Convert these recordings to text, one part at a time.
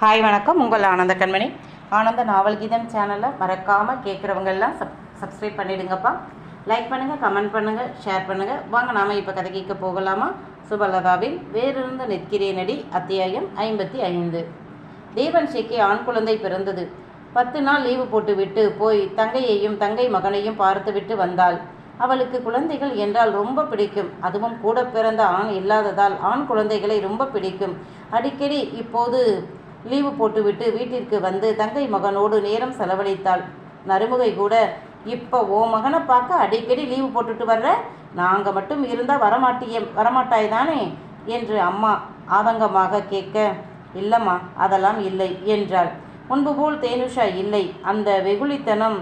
Hi வணக்கம். உங்கள் ஆனந்த கண்மணி. ஆனந்த நாவல் கீதம் சேனலை மறக்காமல் கேட்குறவங்க எல்லாம் சப் சப்ஸ்கிரைப் பண்ணிவிடுங்கப்பா லைக் பண்ணுங்கள் கமெண்ட் பண்ணுங்கள் ஷேர் பண்ணுங்கள் வாங்க நாம் இப்போ கதை கேட்க போகலாமா? சுபலதாவில் வேறிருந்து நிற்கிறேனடி அத்தியாயம் ஐம்பத்தி ஐந்து. தேவன் ஷேக்கி ஆண் குழந்தை பிறந்தது. பத்து நாள் லீவு போட்டுவிட்டு போய் தங்கையையும் தங்கை மகனையும் பார்த்துவிட்டு வந்தாள். அவளுக்கு குழந்தைகள் என்றால் ரொம்ப பிடிக்கும். அதுவும் கூட பிறந்த ஆண் இல்லாததால் ஆண் குழந்தைகளை ரொம்ப பிடிக்கும். அடிக்கடி இப்போது லீவு போட்டுவிட்டு வீட்டிற்கு வந்து தங்கை மகனோடு நேரம் செலவழித்தாள். நறுமுகை கூட இப்போ ஓ மகனை பார்க்க அடிக்கடி லீவு போட்டுட்டு வர்ற? நாங்கள் மட்டும் இருந்தால் வரமாட்டிய வரமாட்டாய் தானே? என்று அம்மா ஆதங்கமாக கேட்க இல்லைம்மா அதெல்லாம் இல்லை என்றாள். முன்பு போல் தேனுஷா இல்லை. அந்த வெகுளித்தனம்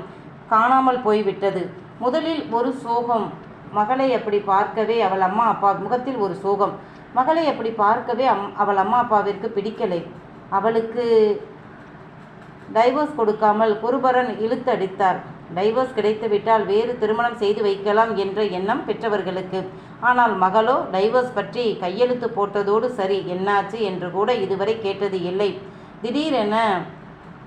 காணாமல் போய்விட்டது. முதலில் ஒரு சோகம். மகளை அப்படி பார்க்கவே அவள் அம்மா அப்பா முகத்தில் ஒரு சோகம். மகளை அப்படி பார்க்கவே அம் அவள் அம்மா அப்பாவிற்கு பிடிக்கலை. அவளுக்கு டைவர்ஸ் கொடுக்காமல் குருபரன் இழுத்தடித்தார். டைவர்ஸ் கிடைத்துவிட்டால் வேறு திருமணம் செய்து வைக்கலாம் என்ற எண்ணம் பெற்றவர்களுக்கு. ஆனால் மகளோ டைவர்ஸ் பற்றி கையெழுத்து போட்டதோடு சரி என்னாச்சு என்று கூட இதுவரை கேட்டது இல்லை. திடீரென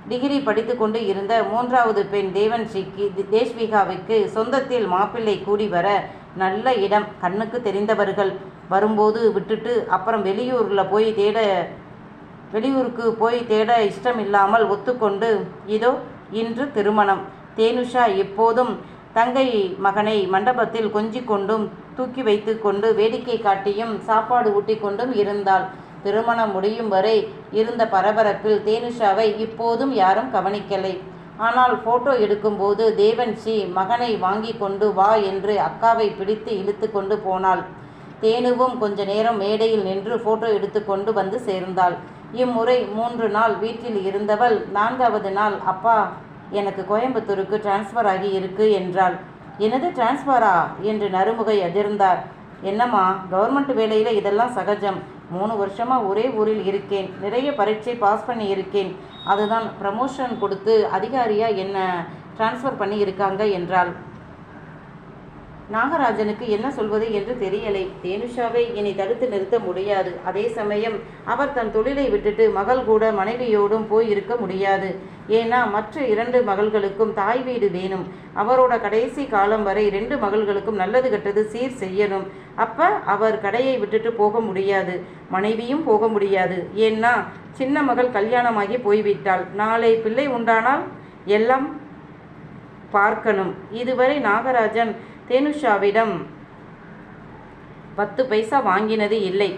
டிகிரி படித்து கொண்டு இருந்த மூன்றாவது பெண் தேவன்ஸ்ரீக்கு தேஷ்விகாவுக்கு சொந்தத்தில் மாப்பிள்ளை கூடி வர நல்ல இடம் கண்ணுக்கு தெரிந்தவர்கள் வரும்போது விட்டுட்டு அப்புறம் வெளியூரில் போய் தேட வெளியூருக்கு போய் தேட இஷ்டம் இல்லாமல் ஒத்துக்கொண்டு இதோ இன்று திருமணம். தேனுஷா எப்போதும் தங்கை மகனை மண்டபத்தில் கொஞ்சிக் கொண்டும் தூக்கி வைத்து கொண்டு வேடிக்கை காட்டியும் சாப்பாடு ஊட்டி கொண்டும் இருந்தாள். திருமணம் முடியும் வரை இருந்த பரபரப்பில் தேனுஷாவை இப்போதும் யாரும் கவனிக்கலை. ஆனால் போட்டோ எடுக்கும்போது தேவன்ஷி மகனை வாங்கி கொண்டு வா என்று அக்காவை பிடித்து இழுத்து கொண்டு போனாள். தேனுவும் கொஞ்ச நேரம் மேடையில் நின்று போட்டோ எடுத்துக்கொண்டு வந்து சேர்ந்தாள். இம்முறை மூன்று நாள் வீட்டில் இருந்தவள் நான்காவது நாள் அப்பா எனக்கு கோயம்புத்தூருக்கு டிரான்ஸ்ஃபர் ஆகி இருக்கு என்றாள். எனது டிரான்ஸ்ஃபரா என்று நறுமுகை அதிர்ந்தார். என்னம்மா கவர்மெண்ட் வேலையில் இதெல்லாம் சகஜம். மூணு வருஷமாக ஒரே ஊரில் இருக்கேன். நிறைய பரீட்சை பாஸ் பண்ணி இருக்கேன். அதுதான் ப்ரமோஷன் கொடுத்து அதிகாரியாக என்ன டிரான்ஸ்ஃபர் பண்ணி இருக்காங்க என்றாள். நாகராஜனுக்கு என்ன சொல்வது என்று தெரியலை. தேனுஷாவை இனி தடுத்து நிறுத்த முடியாது. அதே சமயம் அவர் தன் தொழிலை விட்டுட்டு மகள் கூட மனைவியோடும் போய் இருக்க முடியாது. ஏன்னா மற்ற இரண்டு மகள்களுக்கும் தாய் வீடு வேணும். அவரோட கடைசி காலம் வரை ரெண்டு மகள்களுக்கும் நல்லது கெட்டது சீர் செய்யணும். அப்ப அவர் கடையை விட்டுட்டு போக முடியாது. மனைவியும் போக முடியாது. ஏன்னா சின்ன மகள் கல்யாணமாகி போய்விட்டாள். நாளை பிள்ளை உண்டானால் எல்லாம் பார்க்கணும். இதுவரை நாகராஜன் தேனுஷாவிடம் பத்து பைசா வாங்கினது இல்லை.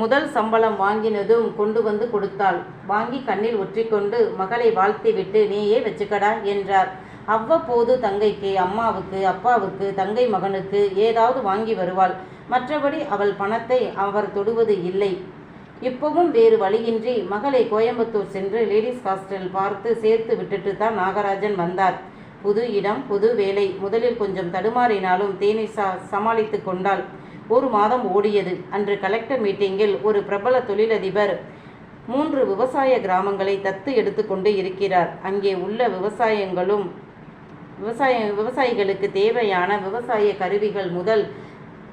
முதல் சம்பளம் வாங்கினதும் கொண்டு வந்து கொடுத்தாள். வாங்கி கண்ணில் ஒற்றிக்கொண்டு மகளை வாழ்த்திவிட்டு நீயே வச்சுக்கடா என்றார். அவ்வப்போது தங்கைக்கு அம்மாவுக்கு அப்பாவுக்கு தங்கை மகனுக்கு ஏதாவது வாங்கி வருவாள். மற்றபடி அவள் பணத்தை அவர் தொடுவது இல்லை. இப்பவும் வேறு வழியின்றி மகளை கோயம்புத்தூர் சென்று லேடிஸ் ஹாஸ்டல் பார்த்து சேர்த்து விட்டுட்டு தான் நாகராஜன் வந்தார். புது இடம் புது வேலை. முதலில் கொஞ்சம் தடுமாறினாலும் தேனிசா சமாளித்து கொண்டாள். ஒரு மாதம் ஓடியது. அன்று கலெக்டர் மீட்டிங்கில் ஒரு பிரபல தொழிலதிபர் மூன்று விவசாய கிராமங்களை தத்து எடுத்துக்கொண்டு இருக்கிறார். அங்கே உள்ள விவசாயங்களும் விவசாய விவசாயிகளுக்கு தேவையான விவசாய கருவிகள் முதல்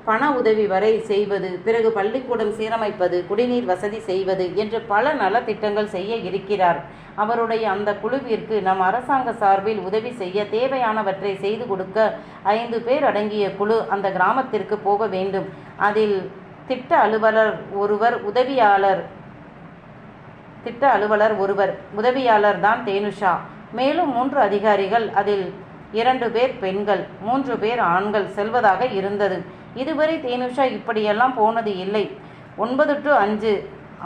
பண உதவி வரை செய்வது பிறகு பள்ளிக்கூடம் சீரமைப்பது குடிநீர் வசதி செய்வது என்று பல நலத்திட்டங்கள் செய்ய இருக்கிறார். அவருடைய அந்த குழுவிற்கு நம் அரசாங்க சார்பில் உதவி செய்ய தேவையானவற்றை செய்து கொடுக்க ஐந்து பேர் அடங்கிய குழு அந்த கிராமத்திற்கு போக வேண்டும். அதில் திட்ட அலுவலர் ஒருவர் உதவியாளர் திட்ட அலுவலர் ஒருவர் உதவியாளர் தான் தேனுஷா. மேலும் மூன்று அதிகாரிகள் அதில் இரண்டு பேர் பெண்கள் மூன்று பேர் ஆண்கள் செல்வதாக இருந்தது. இதுவரை தேனுஷா இப்படியெல்லாம் போனது இல்லை. ஒன்பது டு அஞ்சு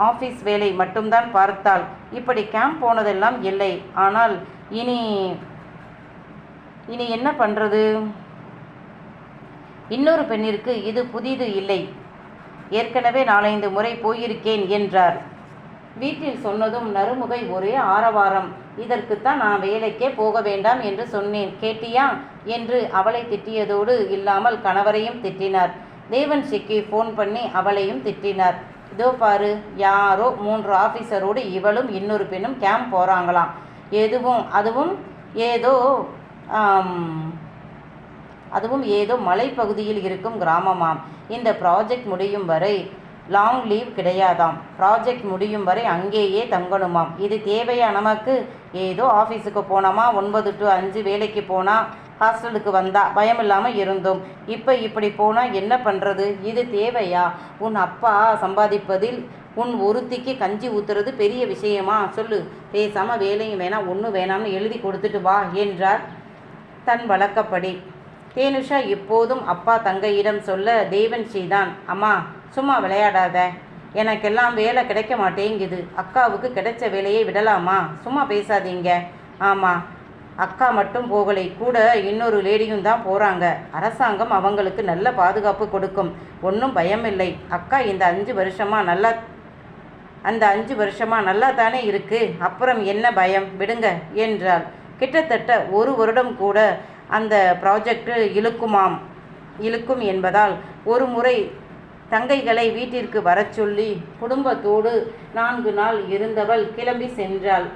ஆஃபீஸ் வேலை மட்டும்தான் பார்த்தாள். இப்படி கேம்ப் போனதெல்லாம் இல்லை. ஆனால் இனி இனி என்ன பண்ணுறது இன்னொரு பெண்ணிற்கு இது புதிது இல்லை. ஏற்கனவே நாலைந்து முறை போயிருக்கேன் என்றார். வீட்டில் சொன்னதும் நறுமுகை ஒரே ஆரவாரம். இதற்குத்தான் நான் வேலைக்கே போக வேண்டாம் என்று சொன்னேன். கேட்டியா? என்று அவளை திட்டியதோடு இல்லாமல் கணவரையும் திட்டினார். தேவன் சிக்கி ஃபோன் பண்ணி அவளையும் திட்டினார். இதோ பாரு யாரோ மூன்று ஆஃபீஸரோடு இவளும் இன்னொரு பெண்ணும் கேம்ப் போகிறாங்களாம் எதுவும் அதுவும் ஏதோ அதுவும் ஏதோ மலைப்பகுதியில் இருக்கும் கிராமமாம். இந்த ப்ராஜெக்ட் முடியும் வரை லாங் லீவ் கிடையாதாம். ப்ராஜெக்ட் முடியும் வரை அங்கேயே தங்கணுமாம். இது தேவையா நமக்கு? ஏதோ ஆஃபீஸுக்கு போனோமா? ஒன்பது டு அஞ்சு வேலைக்கு போனால் ஹாஸ்டலுக்கு வந்தா? பயம் இல்லாமல் இருந்தோம். இப்போ இப்படி போனால் என்ன பண்ணுறது இது தேவையா? உன் அப்பா சம்பாதிப்பதில் உன் ஒருத்திக்கு கஞ்சி ஊத்துறது பெரிய விஷயமா? சொல்லு. பேசாமல் வேலையும் வேணாம் ஒன்றும் வேணாம்னு எழுதி கொடுத்துட்டு வா என்றார் தன் வழக்கப்படி. தேனுஷா இப்போதும் அப்பா தங்கையிடம் சொல்ல தேவன்ஸ்ரீ தான் அம்மா சும்மா விளையாடாத. எனக்கெல்லாம் வேலை கிடைக்க மாட்டேங்குது. அக்காவுக்கு கிடைச்ச வேலையை விடலாமா? சும்மா பேசாதீங்க. ஆமாம் அக்கா மட்டும் போகலை. கூட இன்னொரு லேடியும் தான் போகிறாங்க அரசாங்கம் அவங்களுக்கு நல்ல பாதுகாப்பு கொடுக்கும். ஒன்றும் பயமில்லை. அக்கா இந்த அஞ்சு வருஷமாக நல்லா அந்த அஞ்சு வருஷமாக நல்லா தானே இருக்குது அப்புறம் என்ன பயம்? விடுங்க என்றாள். கிட்டத்தட்ட ஒரு வருடம் கூட அந்த ப்ராஜெக்ட் இழுக்குமாம். இழுக்கும் என்பதால் ஒரு முறை தங்கைகளை வீட்டிற்கு வரச் சொல்லி குடும்பத்தோடு நான்கு நாள் இருந்தவள் கிளம்பி சென்றாள்.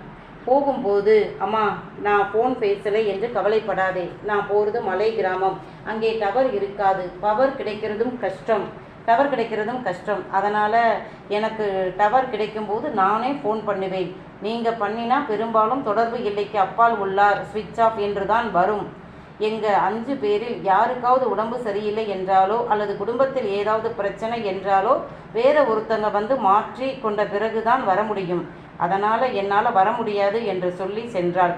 போகும்போது அம்மா நான் ஃபோன் பேசலை என்று கவலைப்படாதே. நான் போகிறது மலை கிராமம். அங்கே டவர் இருக்காது. பவர் கிடைக்கிறதும் கஷ்டம். டவர் கிடைக்கிறதும் கஷ்டம். அதனால் எனக்கு டவர் கிடைக்கும்போது நானே ஃபோன் பண்ணுவேன். நீங்கள் பண்ணினா பெரும்பாலும் தொடர்பு எல்லைக்கு அப்பால் உள்ளார். ஸ்விட்ச் ஆஃப் என்று தான் வரும். எங்கள் அஞ்சு பேரில் யாருக்காவது உடம்பு சரியில்லை என்றாலோ அல்லது குடும்பத்தில் ஏதாவது பிரச்சனை என்றாலோ வேற ஒருத்தங்க வந்து மாற்றி கொண்ட பிறகுதான் வர முடியும். அதனால் என்னால் வர முடியாது என்று சொல்லி சென்றாள்.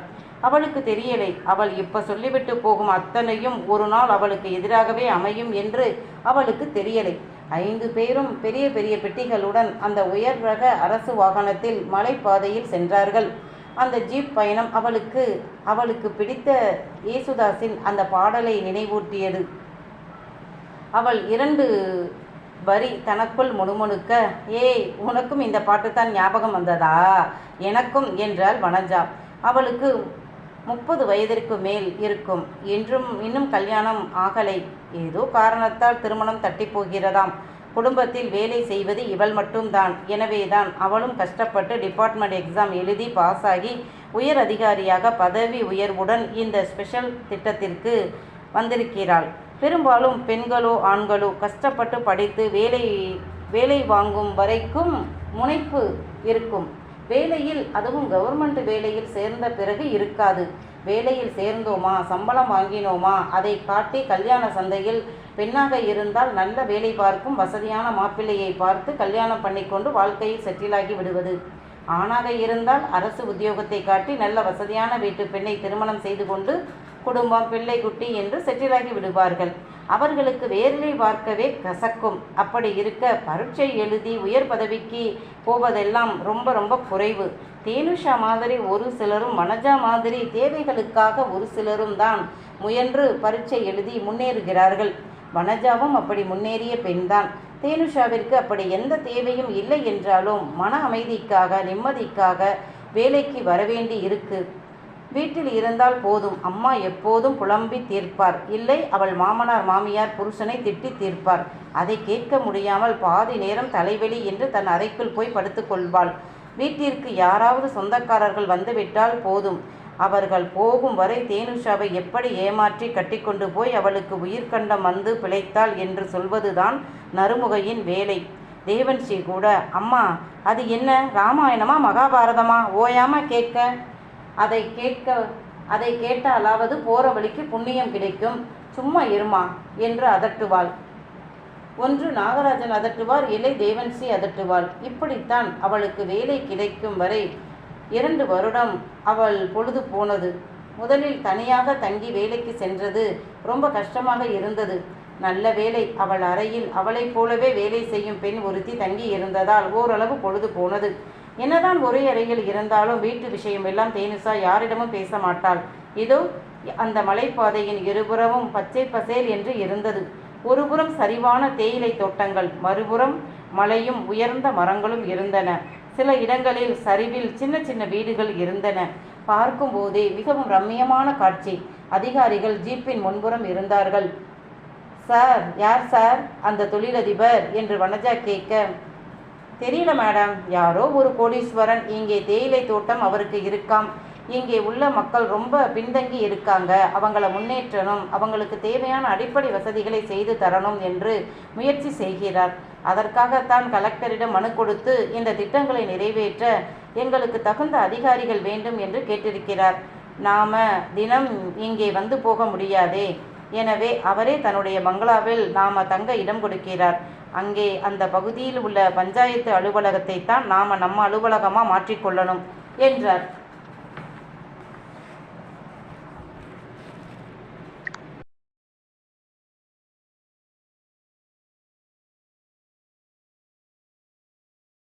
அவளுக்கு தெரியலை. அவள் இப்ப சொல்லிவிட்டு போகும் அத்தனையும் ஒரு நாள் அவளுக்கு எதிராகவே அமையும் என்று அவளுக்கு தெரியலை. ஐந்து பேரும் பெரிய பெரிய பெட்டிகளுடன் அந்த உயர் ரக அரசு வாகனத்தில் மலைப்பாதையில் சென்றார்கள். அந்த ஜீப் பயணம் அவளுக்கு அவளுக்கு பிடித்த இயேசுதாஸின் அந்த பாடலை நினைவூட்டியது. அவள் இரண்டு வரி தனக்குள் முணுமுணுக்க ஏய் உனக்கும் இந்த பாட்டுத்தான் ஞாபகம் வந்ததா? எனக்கும் என்றாள் வனஜா. அவளுக்கு முப்பது வயதிற்கு மேல் இருக்கும். என்றும் இன்னும் கல்யாணம் ஆகலை. ஏதோ காரணத்தால் திருமணம் தட்டி போகிறதாம். குடும்பத்தில் வேலை செய்வது இவள் மட்டும்தான். எனவேதான் அவளும் கஷ்டப்பட்டு டிபார்ட்மெண்ட் எக்ஸாம் எழுதி பாஸ் ஆகி உயர் அதிகாரியாக பதவி உயர்வுடன் இந்த ஸ்பெஷல் திட்டத்திற்கு வந்திருக்கிறாள். பெரும்பாலும் பெண்களோ ஆண்களோ கஷ்டப்பட்டு படித்து வேலை வேலை வாங்கும் வரைக்கும் முனைப்பு இருக்கும். வேலையில் அதுவும் கவர்மெண்ட் வேலையில் சேர்ந்த பிறகு இருக்காது. வேலையில் சேர்ந்தோமா? சம்பளம் வாங்கினோமா? அதை காட்டி கல்யாண சந்தையில் பெண்ணாக இருந்தால் நல்ல வேலை பார்க்கும் வசதியான மாப்பிள்ளையை பார்த்து கல்யாணம் பண்ணிக்கொண்டு வாழ்க்கையில் செட்டிலாகி விடுவது. ஆணாக இருந்தால் அரசு உத்தியோகத்தை காட்டி நல்ல வசதியான வீட்டு பெண்ணை திருமணம் செய்து கொண்டு குடும்பம் பிள்ளை குட்டி என்று செட்டிலாகி விடுவார்கள். அவர்களுக்கு வேலை பார்க்கவே கசக்கும். அப்படி இருக்க பரீட்சை எழுதி உயர் பதவிக்கு போவதெல்லாம் ரொம்ப ரொம்ப குறைவு. தேனுஷா மாதிரி ஒரு சிலரும் மனஜா மாதிரி தேவைகளுக்காக ஒரு சிலரும் தான் முயன்று பரீட்சை எழுதி முன்னேறுகிறார்கள். வனஜாவும் அப்படி முன்னேறிய பெண்தான் தேனுஷாவிற்கு அப்படி எந்த தேவையும் இல்லை என்றாலும் மன அமைதிக்காக நிம்மதிக்காக வேலைக்கு வரவேண்டி இருக்கு. வீட்டில் இருந்தால் போதும். அம்மா எப்போதும் புலம்பி தீர்ப்பார். இல்லை அவள் மாமனார் மாமியார் புருஷனை திட்டி தீர்ப்பார். அதை கேட்க முடியாமல் பாதி நேரம் தலைவலி என்று தன் அறைக்குள் போய் படுத்துக்கொள்வாள் வீட்டிற்கு யாராவது சொந்தக்காரர்கள் வந்துவிட்டால் போதும். அவர்கள் போகும் வரை தேனுஷாவை எப்படி ஏமாற்றி கட்டிக்கொண்டு போய் அவளுக்கு உயிர்கண்டம் வந்து பிழைத்தாள் என்று சொல்வதுதான் நறுமுகையின் வேலை. தேவன்ஸ்ரீ கூட அம்மா அது என்ன? ராமாயணமா மகாபாரதமா? ஓயாம கேட்க. அதை கேட்க அதை கேட்டாலாவது போற வழிக்கு புண்ணியம் கிடைக்கும். சும்மா இருமா என்று அதட்டுவாள். ஒன்று நாகராஜன் அதட்டுவார் இல்லை தேவன்சி அதட்டுவாள். இப்படித்தான் அவளுக்கு வேலை கிடைக்கும் வரை இரண்டு வருடம் அவள் பொழுது போனது. முதலில் தனியாக தங்கி வேலைக்கு சென்றது. ரொம்ப கஷ்டமாக இருந்தது. நல்ல வேலை அவள் அறையில் அவளைப் போலவே வேலை செய்யும் பெண் ஒருத்தி தங்கி இருந்ததால் ஓரளவு பொழுது போனது. என்னதான் ஒரே அறையில் இருந்தாலும் வீட்டு விஷயம் எல்லாம் தேனுசா யாரிடமும் பேச மாட்டாள். இதோ அந்த மலைப்பாதையின் இருபுறமும் பச்சை பசேல் என்று இருந்தது. ஒருபுறம் சரிவான தேயிலை தோட்டங்கள் மறுபுறம் மலையும் உயர்ந்த மரங்களும் இருந்தன. சில இடங்களில் சரிவில் சின்ன சின்ன வீடுகள் இருந்தன. பார்க்கும்போதே மிகவும் ரம்மியமான காட்சி. அதிகாரிகள் ஜீப்பின் முன்புறம் இருந்தார்கள். சார் யார் சார்? அந்த தொழிலதிபர்? என்று வனஜா கேட்க தெரியல மேடம். யாரோ ஒரு கோடீஸ்வரன் இங்கே தேயிலை தோட்டம் அவருக்கு இருக்காம். இங்கே உள்ள மக்கள் ரொம்ப பின்தங்கி இருக்காங்க. அவங்கள முன்னேற்றணும். அவங்களுக்கு தேவையான அடிப்படை வசதிகளை செய்து தரணும் என்று முயற்சி செய்கிறார். அதற்காகத்தான் கலெக்டரிடம் மனு கொடுத்து இந்த திட்டங்களை நிறைவேற்ற எங்களுக்கு தகுந்த அதிகாரிகள் வேண்டும் என்று கேட்டிருக்கிறார். நாம தினம் இங்கே வந்து போக முடியாதே. எனவே அவரே தன்னுடைய பங்களாவில் நாம தங்க இடம் கொடுக்கிறார். அங்கே அந்த பகுதியில் உள்ள பஞ்சாயத்து அலுவலகத்தை தான் நாம நம்ம அலுவலகமாக மாற்றிக்கொள்ளணும் என்றார்.